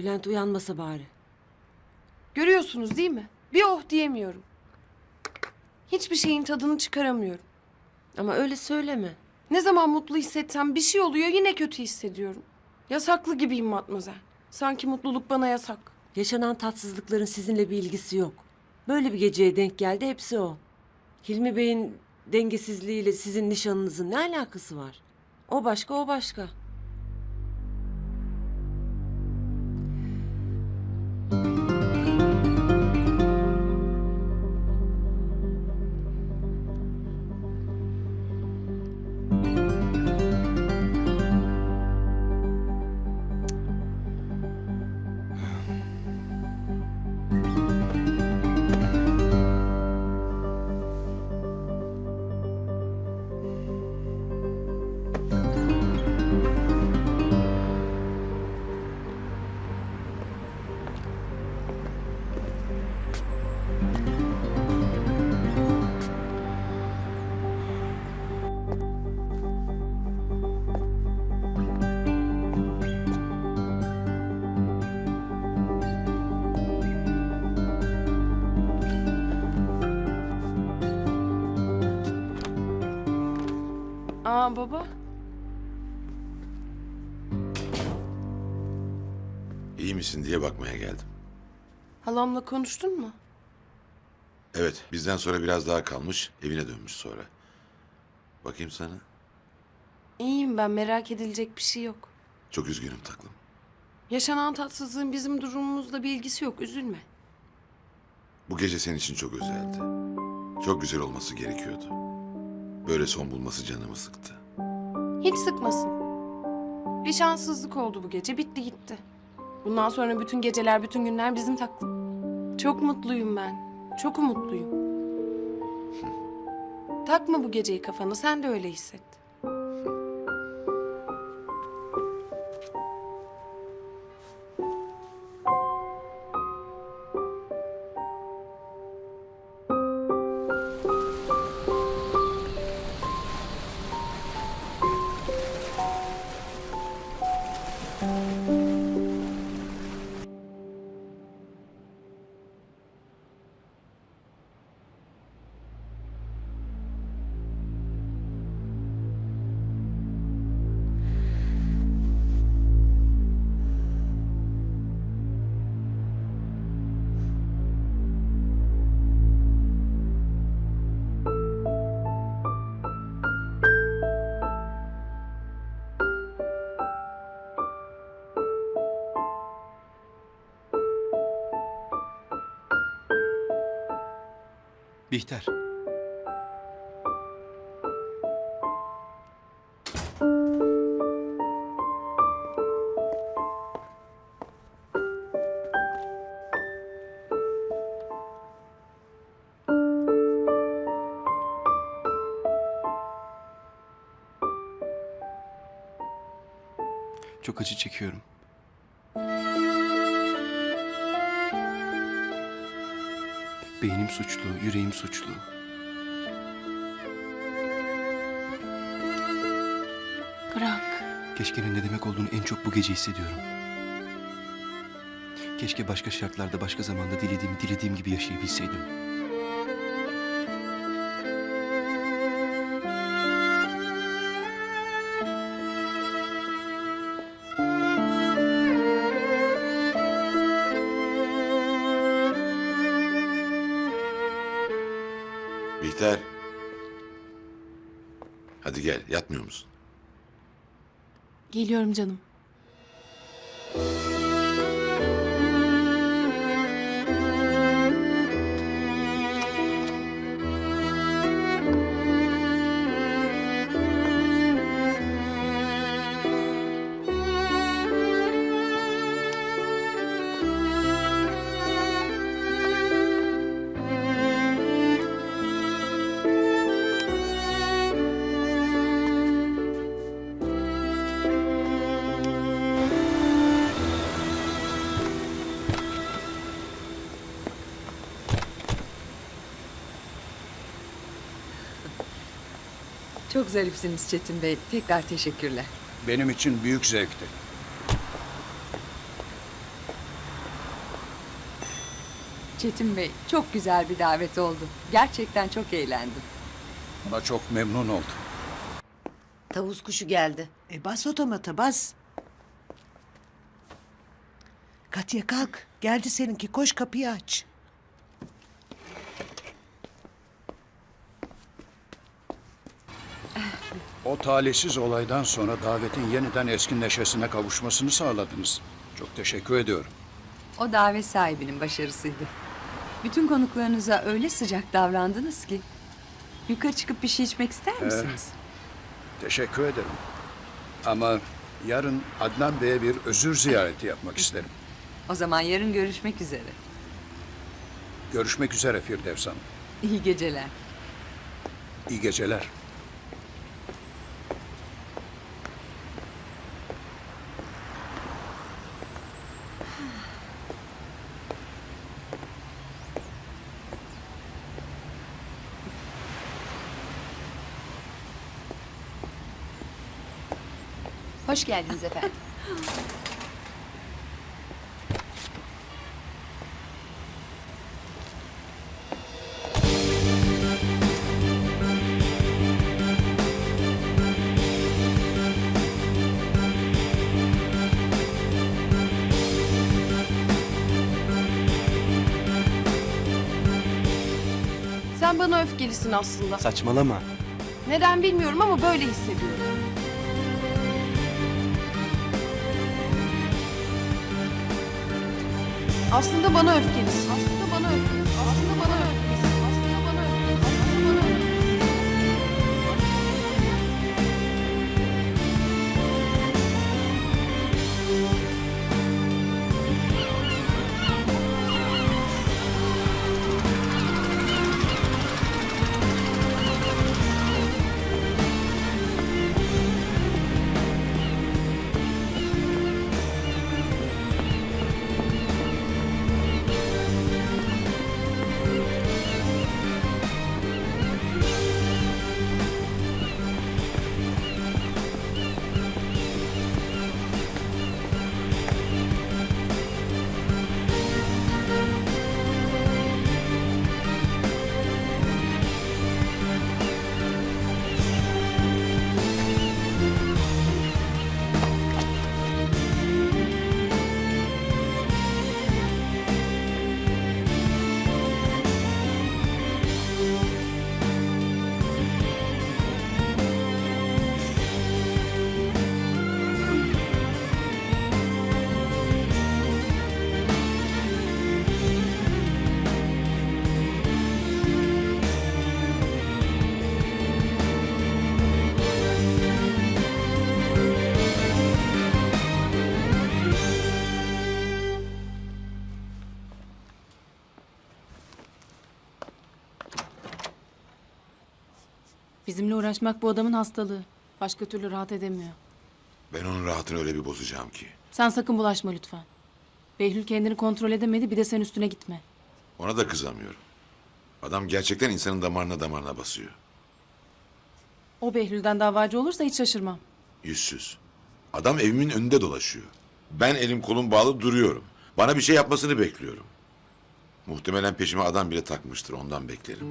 Bülent uyanmasa bari. Görüyorsunuz değil mi? Bir oh diyemiyorum. Hiçbir şeyin tadını çıkaramıyorum. Ama öyle söyleme. Ne zaman mutlu hissetsem bir şey oluyor yine kötü hissediyorum. Yasaklı gibiyim matmazel. Sanki mutluluk bana yasak. Yaşanan tatsızlıkların sizinle bir ilgisi yok. Böyle bir geceye denk geldi hepsi o. Hilmi Bey'in dengesizliğiyle sizin nişanınızın ne alakası var? O başka o başka. Aa baba. İyi misin diye bakmaya geldim. Halamla konuştun mu? Evet, bizden sonra biraz daha kalmış, evine dönmüş sonra. Bakayım sana. İyiyim ben merak edilecek bir şey yok. Çok üzgünüm taklım. Yaşanan tatsızlığın bizim durumumuzla bir ilgisi yok üzülme. Bu gece senin için çok özeldi. Çok güzel olması gerekiyordu. Böyle son bulması canımı sıktı. Hiç sıkmasın. Bir şanssızlık oldu bu gece bitti gitti. Bundan sonra bütün geceler bütün günler bizim taklım. Çok mutluyum ben. Çok umutluyum. Takma bu geceyi kafana sen de öyle hisset. Bihter. Çok acı çekiyorum. Beynim suçlu, yüreğim suçlu. Bırak. Keşke'nin ne demek olduğunu en çok bu gece hissediyorum. Keşke başka şartlarda, başka zamanda dilediğimi dilediğim gibi yaşayabilseydim. Bihter. Hadi gel, yatmıyor musun? Geliyorum canım. Çok zarifsiniz Çetin Bey. Tekrar teşekkürler. Benim için büyük zevkti. Çetin Bey çok güzel bir davet oldu. Gerçekten çok eğlendim. Buna çok memnun oldum. Tavus kuşu geldi. E bas otomata bas. Katya kalk. Geldi seninki. Koş kapıyı aç. O talihsiz olaydan sonra davetin yeniden eski neşesine kavuşmasını sağladınız. Çok teşekkür ediyorum. O davet sahibinin başarısıydı. Bütün konuklarınıza öyle sıcak davrandınız ki. Yukarı çıkıp bir şey içmek ister misiniz? Teşekkür ederim. Ama yarın Adnan Bey'e bir özür ziyareti yapmak isterim. O zaman yarın görüşmek üzere. Görüşmek üzere Firdevs Hanım. İyi geceler. İyi geceler. Hoş geldiniz efendim. Sen bana öfkelisin aslında. Saçmalama. Neden bilmiyorum ama böyle hissediyorum. Aslında bana öfkelisin. Bizimle uğraşmak bu adamın hastalığı. Başka türlü rahat edemiyor. Ben onun rahatını öyle bir bozacağım ki. Sen sakın bulaşma lütfen. Behlül kendini kontrol edemedi bir de sen üstüne gitme. Ona da kızamıyorum. Adam gerçekten insanın damarına damarına basıyor. O Behlül'den davacı olursa hiç şaşırmam. Yüzsüz. Adam evimin önünde dolaşıyor. Ben elim kolum bağlı duruyorum. Bana bir şey yapmasını bekliyorum. Muhtemelen peşime adam bile takmıştır ondan beklerim.